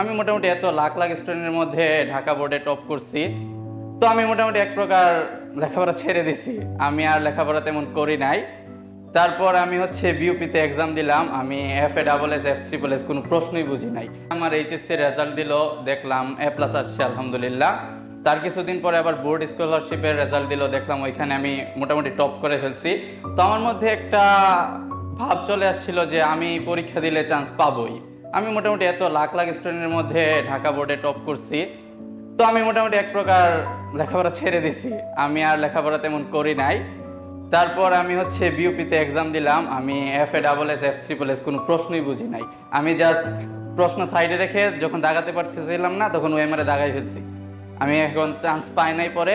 আমি মোটামুটি এত লাখ লাখ স্টুডেন্টের মধ্যে ঢাকা বোর্ডে টপ করছি। তো আমি মোটামুটি এক প্রকার লেখাপড়া ছেড়ে দিছি। আমি আর লেখাপড়া তেমন করি নাই। তারপর আমি হচ্ছে বিউপিতে এক্সাম দিলাম। আমি F A double S F triple S কোনো প্রশ্নই বুঝি নাই। আমার এইচএসসি রেজাল্ট দিল, দেখলাম এ প্লাস আসছে, আলহামদুলিল্লাহ। তার কিছুদিন পরে আবার বোর্ড স্কলারশিপের রেজাল্ট দিল, দেখলাম ওইখানে আমি মোটামুটি টপ করে ফেলছি। তো আমার মধ্যে একটা ভাব চলে আসছিল যে আমি পরীক্ষা দিলে চান্স পাবোই। আমি মোটামুটি এত লাখ লাখ স্টুডেন্টের মধ্যে ঢাকা বোর্ডে টপ করছি। তো আমি মোটামুটি এক প্রকার লেখাপড়া ছেড়ে দিছি। আমি আর লেখাপড়া তেমন করি নাই। তারপর আমি হচ্ছে বিউপিতে এক্সাম দিলাম। আমি F A double S F triple S কোনো প্রশ্নই বুঝি নাই। আমি জাস্ট প্রশ্ন সাইডে রেখে যখন দাগাতে পারতেছিলাম না, তখন ওএমআরে দাগাই ফেলছি। আমি এখন চান্স পাই নাই পরে।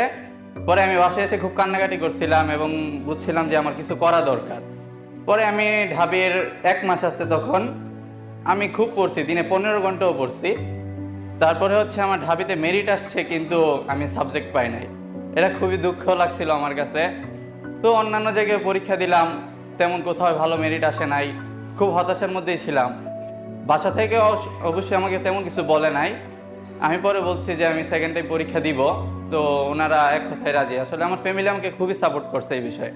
পরে আমি বাসায় এসে খুব কান্নাকাটি করছিলাম এবং বুঝছিলাম যে আমার কিছু করা দরকার। পরে আমি ঢাবির এক মাস আছে তখন আমি খুব পড়ছি, দিনে পনেরো ঘন্টাও পড়ছি। তারপরে হচ্ছে আমার ঢাবিতে মেরিট আসছে, কিন্তু আমি সাবজেক্ট পাই নাই। এটা খুবই দুঃখ লাগছিল আমার কাছে। তো অন্যান্য জায়গায় পরীক্ষা দিলাম, তেমন কোথাও ভালো মেরিট আসে নাই। খুব হতাশার মধ্যেই ছিলাম। বাসা থেকে অবশ্য- অবশ্যই আমাকে তেমন কিছু বলে নাই। আমি পরে বলছি যে আমি সেকেন্ড টাইম পরীক্ষা দিব, তো ওনারা এক কথায় রাজি। আসলে আমার ফ্যামিলি আমাকে খুবই সাপোর্ট করছে এই বিষয়ে।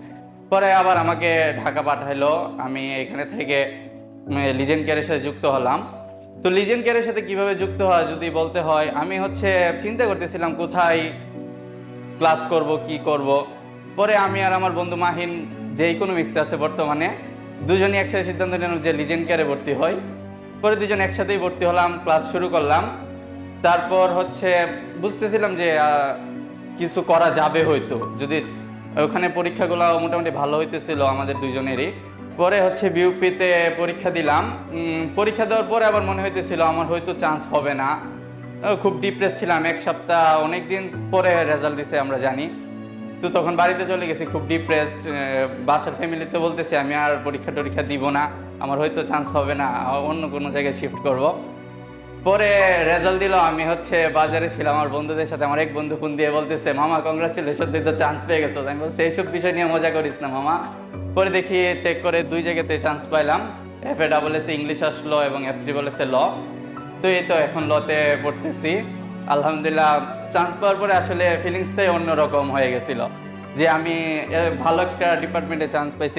পরে আবার আমাকে ঢাকা পাঠাইলো। আমি এখানে থেকে লিজেন্ড কেয়ারের সাথে যুক্ত হলাম। তো লিজেন্ড কেয়ারের সাথে কীভাবে যুক্ত হয় যদি বলতে হয়, আমি হচ্ছে চিন্তা করতেছিলাম কোথায় ক্লাস করব, কি করব। পরে আমি আর আমার বন্ধু মাহিন যে ইকোনমিক্সে আছে বর্তমানে, দুজনই একসাথে সিদ্ধান্ত নিলাম যে লিজেন্ড কেয়ারে ভর্তি হয় পরে দুজন একসাথেই ভর্তি হলাম ক্লাস শুরু করলাম। তারপর হচ্ছে বুঝতেছিলাম যে কিছু করা যাবে হয়তো। যদি ওখানে পরীক্ষাগুলো মোটামুটি ভালো হইতেছিল আমাদের দুজনেরই পরে হচ্ছে বিউপিতে পরীক্ষা দিলাম। পরীক্ষা দেওয়ার পরে আবার মনে হইতেছিল, আমার হয়তো চান্স হবে না। খুব ডিপ্রেস ছিলাম। এক সপ্তাহ অনেক দিন পরে রেজাল্ট দিছে, আমরা জানি। তো তখন বাড়িতে চলে গেছি, খুব ডিপ্রেসড বাসার ফ্যামিলিতে বলতেছি, আমি আর পরীক্ষা টরীক্ষা দিব না, আমার হয়তো চান্স হবে না, অন্য কোনো জায়গায় শিফট করব। পরে রেজাল্ট দিল, আমি হচ্ছে বাজারে ছিলাম, আমার বন্ধুদের সাথে, আমার এক বন্ধু ফোন দিয়ে বলতেছে, মামা কংগ্রাচুলেশন তুই তো চান্স পেয়ে গেছো। আমি বলছি, এইসব বিষয় নিয়ে মজা করিস না, মামা। পরে দেখি চেক করে দুই জায়গাতে চান্স পাইলাম। এফ এ ডাবল এসে ইংলিশ আসলো এবং এফ ট্রিপল এসে ল তো এই তো এখন লতে পড়তেছি। আলহামদুলিল্লাহ চান্স পাওয়ার পরে আসলে ফিলিংসটাই অন্যরকম হয়ে গেছিল। যে আমি ভালো একটা ডিপার্টমেন্টে চান্স পাইছি।